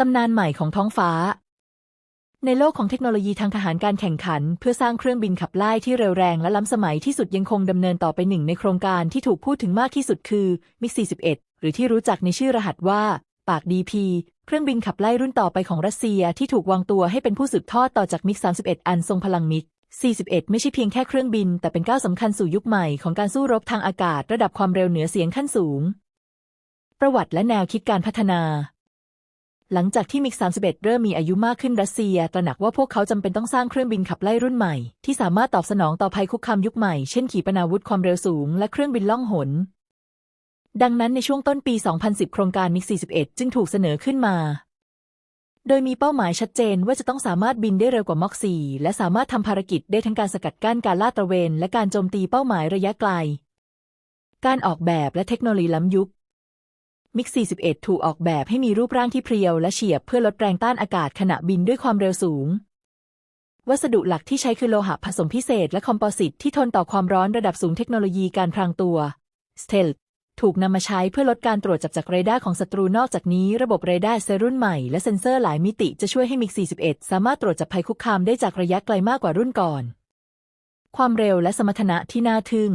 ตำนานใหม่ของท้องฟ้า ในโลกของเทคโนโลยีทางทหารการแข่งขัน เพื่อสร้างเครื่องบินขับไล่ที่เร็วแรงและล้ำสมัยที่สุดยังคงดำเนินต่อไปหนึ่งในโครงการที่ถูกพูดถึงมากที่สุดคือมิก41 หรือที่รู้จักในชื่อรหัสว่า ปากดีพีเครื่องบินขับไล่รุ่นต่อไปของรัสเซียที่ถูกวางตัวให้เป็นผู้สืบทอดต่อจากมิก31 อันทรงพลังมิก41 ไม่ใช่เพียงแค่เครื่องบิน แต่เป็นก้าวสำคัญสู่ยุคใหม่ของการสู้รบทางอากาศ ระดับความเร็วเหนือเสียงขั้นสูง ประวัติและแนวคิดการพัฒนา หลังจากที่มิก 31 เริ่มมีอายุมากขึ้นรัสเซีย ตระหนักว่าพวกเขาจำเป็นต้องสร้างเครื่องบินขับไล่รุ่นใหม่ ที่สามารถตอบสนองต่อภัยคุกคามยุคใหม่ เช่นขีปนาวุธความเร็วสูง และเครื่องบินล่องหน ดังนั้นในช่วงต้นปี 2010 โครงการมิก 41 จึงถูกเสนอขึ้นมา โดยมีเป้าหมายชัดเจนว่าจะต้องสามารถบินได้เร็วกว่าม็อก4และสามารถทำภารกิจได้ทั้งการสกัดกั้นการลาดตระเวน และการโจมตีเป้าหมายระยะไกล การออกแบบและเทคโนโลยีล้ำยุค มิก 41 ถูกออกแบบให้มีรูปร่างที่เพรียวและเฉียบเพื่อลดแรงต้านอากาศขณะบินด้วยความเร็วสูง วัสดุหลักที่ใช้คือโลหะผสมพิเศษและคอมโพสิตที่ทนต่อความร้อนระดับสูงเทคโนโลยีการพรางตัว Stealth ถูกนำมาใช้เพื่อลดการตรวจจับจากเรดาร์ของศัตรูนอกจากนี้ ระบบเรดาร์เซรุ่นใหม่และเซ็นเซอร์หลายมิติจะช่วยให้มิก 41 สามารถตรวจจับภัยคุกคามได้จากระยะไกลมากกว่ารุ่นก่อน ความเร็วและสมรรถนะที่น่าทึ่ง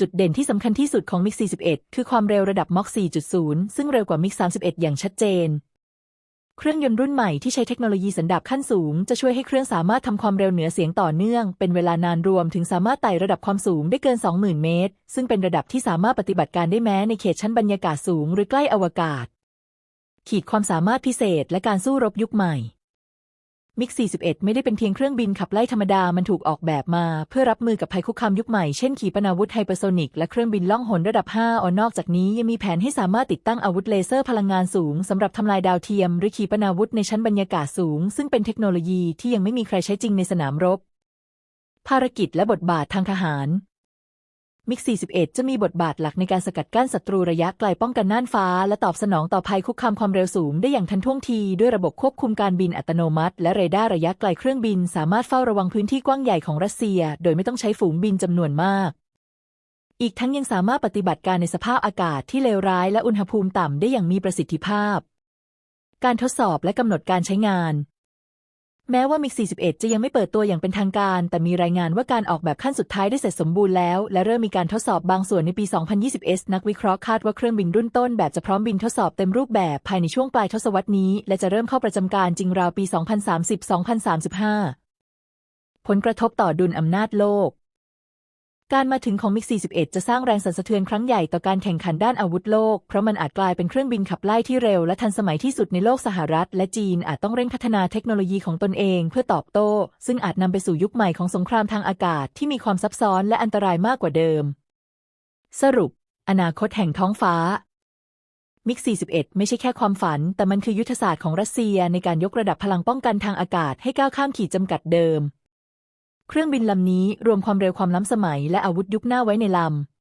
จุดเด่นที่สำคัญที่สุดของมิก41 คือความเร็วระดับม็อก4.0 ซึ่งเร็วกว่ามิก31 อย่างชัดเจน เครื่องยนต์รุ่นใหม่ที่ใช้เทคโนโลยีสันดาปขั้นสูง จะช่วยให้เครื่องสามารถทำความเร็วเหนือเสียงต่อเนื่อง เป็นเวลานานรวมถึงสามารถไต่ระดับความสูงได้เกิน 20,000 เมตร ซึ่งเป็นระดับที่สามารถปฏิบัติการได้แม้ในเขตชั้นบรรยากาศสูงหรือใกล้อวกาศ ขีดความสามารถพิเศษและการสู้รบยุคใหม่ มิก 41 ไม่ได้เป็นเพียงเครื่องบินขับไล่ธรรมดา มันถูกออกแบบมา เพื่อรับมือกับภัยคุกคามยุคใหม่ เช่นขีปนาวุธไฮเปอร์โซนิก และเครื่องบินล่องหนระดับ 5ออนอกจากนี้ยังมีแผนให้สามารถติดตั้งอาวุธเลเซอร์พลังงานสูงสำหรับทำลายดาวเทียม หรือขีปนาวุธในชั้นบรรยากาศสูง ซึ่งเป็นเทคโนโลยีที่ยังไม่มีใครใช้จริงในสนามรบ ภารกิจและบทบาททางทหาร มิก 41 จะมีบทบาทหลักในการสกัดกั้นศัตรูระยะไกลป้องกันน่านฟ้า และตอบสนองต่อภัยคุกคามความเร็วสูงได้อย่างทันท่วงที ด้วยระบบควบคุมการบินอัตโนมัติ และเรดาร์ระยะไกลเครื่องบิน สามารถเฝ้าระวังพื้นที่กว้างใหญ่ของรัสเซีย โดยไม่ต้องใช้ฝูงบินจำนวนมาก อีกทั้งยังสามารถปฏิบัติการในสภาพอากาศที่เลวร้ายและอุณหภูมิต่ำได้อย่างมีประสิทธิภาพ การทดสอบและกำหนดการใช้งาน แม้ว่ามิก 41 จะยังไม่เปิดตัวอย่างเป็นทางการ แต่มีรายงานว่าการออกแบบขั้นสุดท้ายได้เสร็จสมบูรณ์แล้ว และเริ่มมีการทดสอบบางส่วนในปี 2020 นักวิเคราะห์คาดว่าเครื่องบินรุ่นต้นแบบจะพร้อมบินทดสอบเต็มรูปแบบภายในช่วงปลายทศวรรษนี้ และจะเริ่มเข้าประจำการจริงราวปี 2030-2035 ผลกระทบต่อดุลอำนาจโลก การมาถึงของมิก 41 จะสร้างแรงสั่นสะเทือนครั้งใหญ่ต่อการแข่งขันด้านอาวุธโลก เพราะมันอาจกลายเป็นเครื่องบินขับไล่ที่เร็วและทันสมัยที่สุดในโลกสหรัฐ และจีนอาจต้องเร่งพัฒนาเทคโนโลยีของตนเองเพื่อตอบโต้ ซึ่งอาจนำไปสู่ยุคใหม่ของสงครามทางอากาศที่มีความซับซ้อนและอันตรายมากกว่าเดิม สรุป อนาคตแห่งท้องฟ้ามิก 41 ไม่ใช่แค่ความฝัน แต่มันคือยุทธศาสตร์ของรัสเซียในการยกระดับพลังป้องกันทางอากาศให้ก้าวข้ามขีดจำกัดเดิม เครื่องบินลำนี้รวมความเร็วความล้ำสมัยและอาวุธยุคหน้าไว้ในลำ